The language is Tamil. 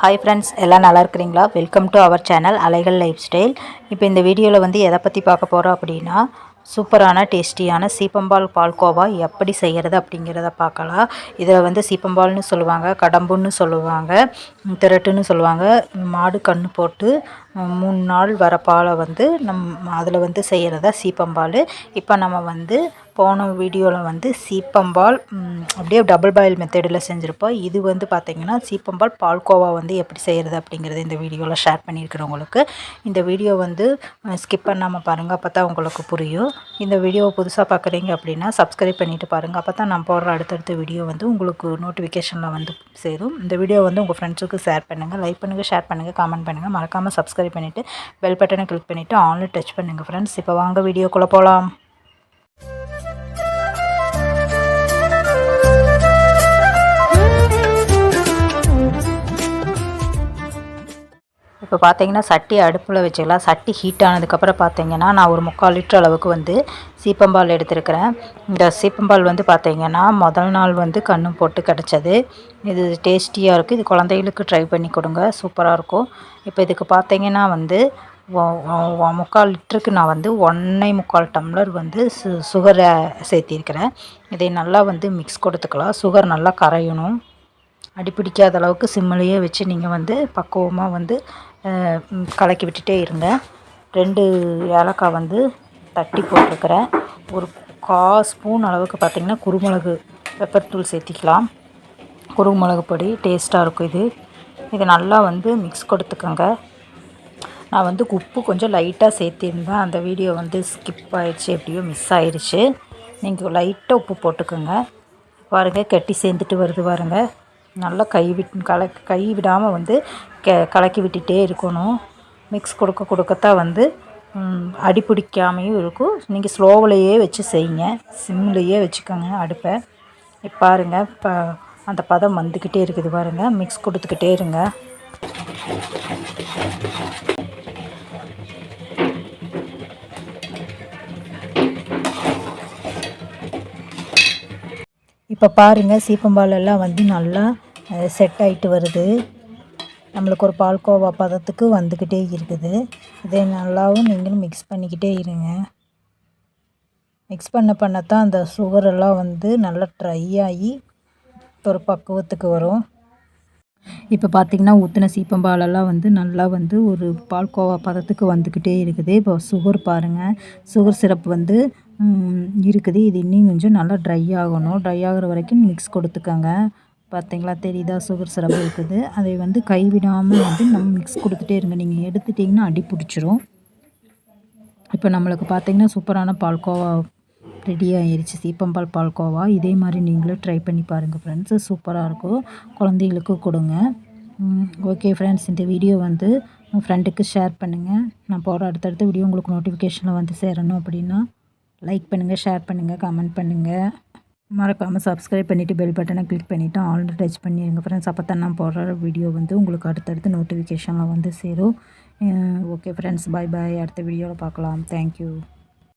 ஹாய் ஃப்ரெண்ட்ஸ் எல்லாம் நல்லா இருக்கிறீங்களா? வெல்கம் டு அவர் சேனல் அலைகள் லைஃப் ஸ்டைல் இப்போ இந்த வீடியோவில் வந்து எதை பற்றி பார்க்க போகிறோம் அப்படின்னா சூப்பரான டேஸ்டியான சீப்பம்பால் பால்கோவா எப்படி செய்கிறது அப்படிங்கிறத பார்க்கலாம். இதில் வந்து சீப்பம்பால்னு சொல்லுவாங்க கடம்புன்னு சொல்லுவாங்க திரட்டுன்னு சொல்லுவாங்க மாடு கன்று போட்டு மூணு நாள் வர பாலை வந்து நம் அதில் வந்து செய்கிறதா சீப்பம்பால். இப்போ நம்ம வந்து போன வீடியோவில் வந்து சீப்பம்பால் அப்படியே டபுள் பாயில் மெத்தடில் செஞ்சுருப்போம். இது வந்து பார்த்திங்கன்னா சீப்பம்பால் பால்கோவா வந்து எப்படி செய்கிறது அப்படிங்கிறது இந்த வீடியோவில் ஷேர் பண்ணியிருக்கிறவங்களுக்கு இந்த வீடியோ வந்து ஸ்கிப் பண்ணாமல் பாருங்கள் அப்போ தான் உங்களுக்கு புரியும். இந்த வீடியோவை புதுசாக பார்க்குறீங்க அப்படின்னா சப்ஸ்கிரைப் பண்ணிவிட்டு பாருங்கள் அப்போ தான் நான் போடுற அடுத்தடுத்த வீடியோ வந்து உங்களுக்கு நோட்டிஃபிகேஷனில் வந்து சேரும். இந்த வீடியோ வந்து உங்கள் ஃப்ரெண்ட்ஸுக்கு ஷேர் பண்ணுங்கள் லைக் பண்ணுங்கள் ஷேர் பண்ணுங்கள் காமெண்ட் பண்ணுங்கள் மறக்காமல் சப்ஸ்கிரைப் பண்ணிவிட்டு பெல் பட்டனை கிளிக் பண்ணிவிட்டு ஆன்லைன் டச் பண்ணுங்கள் ஃப்ரெண்ட்ஸ் இப்போ வாங்க வீடியோக்குள்ளே போகலாம் இப்போ பார்த்தீங்கன்னா சட்டி அடுப்பில் வச்சுக்கலாம். சட்டி ஹீட் ஆனதுக்கப்புறம் பார்த்தீங்கன்னா நான் ஒரு முக்கால் லிட்டர் அளவுக்கு வந்து சீப்பம்பால் எடுத்திருக்கிறேன். இந்த சீப்பம்பால் வந்து பார்த்தீங்கன்னா முதல் நாள் வந்து கண்ணும் போட்டு கிடச்சது. இது டேஸ்டியாக இருக்குது இது குழந்தைகளுக்கு ட்ரை பண்ணி கொடுங்க. சூப்பராக இருக்கும். இப்போ இதுக்கு பார்த்தீங்கன்னா வந்து முக்கால் லிட்டருக்கு நான் வந்து ஒன்றை முக்கால் டம்ளர் வந்து சு சுகரை சேர்த்திருக்கிறேன். இதை நல்லா வந்து மிக்ஸ் கொடுத்துக்கலாம். சுகர் நல்லா கரையணும். அடிப்பிடிக்காத அளவுக்கு சிம்மிலேயே வச்சு நீங்கள் வந்து பக்குவமாக வந்து கலக்கி விட்டுட்டே இருங்க. ரெண்டு ஏலக்காய் வந்து தட்டி போட்டிருக்கிறேன். ஒரு கா ஸ்பூன் அளவுக்கு பார்த்திங்கன்னா குருமிளகு பெப்பர் தூள் சேர்த்திக்கலாம். குருமிளகு பொடி டேஸ்ட்டாக இருக்கும் இது. இது நல்லா வந்து மிக்ஸ் கொடுத்துக்கோங்க. நான் வந்து உப்பு கொஞ்சம் லைட்டாக சேர்த்திருந்தேன். அந்த வீடியோ வந்து ஸ்கிப் ஆயிடுச்சு எப்படியோ மிஸ் ஆயிடுச்சு. நீங்கள் லைட்டாக உப்பு போட்டுக்கோங்க. பாருங்க கட்டி சேர்ந்துட்டு வருது பாருங்கள் நல்லா கை விட் கலக் கை விடாமல் வந்து கெ கலக்கி விட்டுட்டே இருக்கணும். மிக்ஸ் கொடுக்க கொடுக்கத்தான் வந்து அடி பிடிக்காமையும் இருக்கும். நீங்கள் ஸ்லோவிலையே வச்சு செய்யுங்க. சிம்லேயே வச்சுக்கோங்க அடுப்பை. இப்ப பாருங்க இப்போ அந்த பதம் வந்துக்கிட்டே இருக்குது பாருங்கள் மிக்ஸ் கொடுத்துக்கிட்டே இருங்க. இப்போ பாருங்கள் சீப்பம்பாலெல்லாம் வந்து நல்லா செட் ஆகிட்டு வருது. நம்மளுக்கு ஒரு பால்கோவா பதத்துக்கு வந்துக்கிட்டே இருக்குது. இதை நல்லாவும் நீங்களும் மிக்ஸ் பண்ணிக்கிட்டே இருங்க. மிக்ஸ் பண்ண பண்ணத்தான் அந்த சுகர் எல்லாம் வந்து நல்லா ட்ரை ஆகி ஒரு பக்குவத்துக்கு வரும். இப்போ பார்த்திங்கன்னா ஊற்றின சீப்பம்பாலெல்லாம் வந்து நல்லா வந்து ஒரு பால்கோவா பதத்துக்கு வந்துக்கிட்டே இருக்குது. இப்போ சுகர் பாருங்கள் சுகர் சிரப் வந்து இருக்குது. இது இன்னும் கொஞ்சம் நல்லா ட்ரை ஆகணும். ட்ரை ஆகிற வரைக்கும் மிக்ஸ் கொடுத்துக்கோங்க. பார்த்தீங்களா? தெரியுதா? சுகர் சிரப் இருக்குது. அதை வந்து கைவிடாமல் வந்து நம்ம மிக்ஸ் கொடுத்துட்டே இருங்க. நீங்கள் எடுத்துட்டிங்கன்னா அடி பிடிச்சிரும். இப்போ நம்மளுக்கு பார்த்தீங்கன்னா சூப்பரான பால்கோவா ரெடி ஆயிடுச்சு சீப்பம்பால் பால்கோவா. இதே மாதிரி நீங்களும் ட்ரை பண்ணி பாருங்கள் ஃப்ரெண்ட்ஸு சூப்பராக இருக்கும். குழந்தைகளுக்கு கொடுங்க. ஓகே ஃப்ரெண்ட்ஸ் இந்த வீடியோ வந்து உங்கள் ஃப்ரெண்டுக்கு ஷேர் பண்ணுங்கள் நான் போகிற அடுத்தடுத்த வீடியோ உங்களுக்கு நோட்டிஃபிகேஷனில் வந்து சேரணும் அப்படின்னா லைக் பண்ணுங்கள் ஷேர் பண்ணுங்கள் கமெண்ட் பண்ணுங்கள் மறக்காமல் சப்ஸ்கிரைப் பண்ணிவிட்டு பெல் பட்டனை கிளிக் பண்ணிவிட்டு ஆல்ரெடி டச் பண்ணிடுங்க ஃப்ரெண்ட்ஸ் அப்போ தான் நான் போடுற வீடியோ வந்து உங்களுக்கு அடுத்தடுத்து நோட்டிஃபிகேஷனில் வந்து சேரும். ஓகே ஃப்ரெண்ட்ஸ் பை பாய் அடுத்த வீடியோவில் பார்க்கலாம். தேங்க்யூ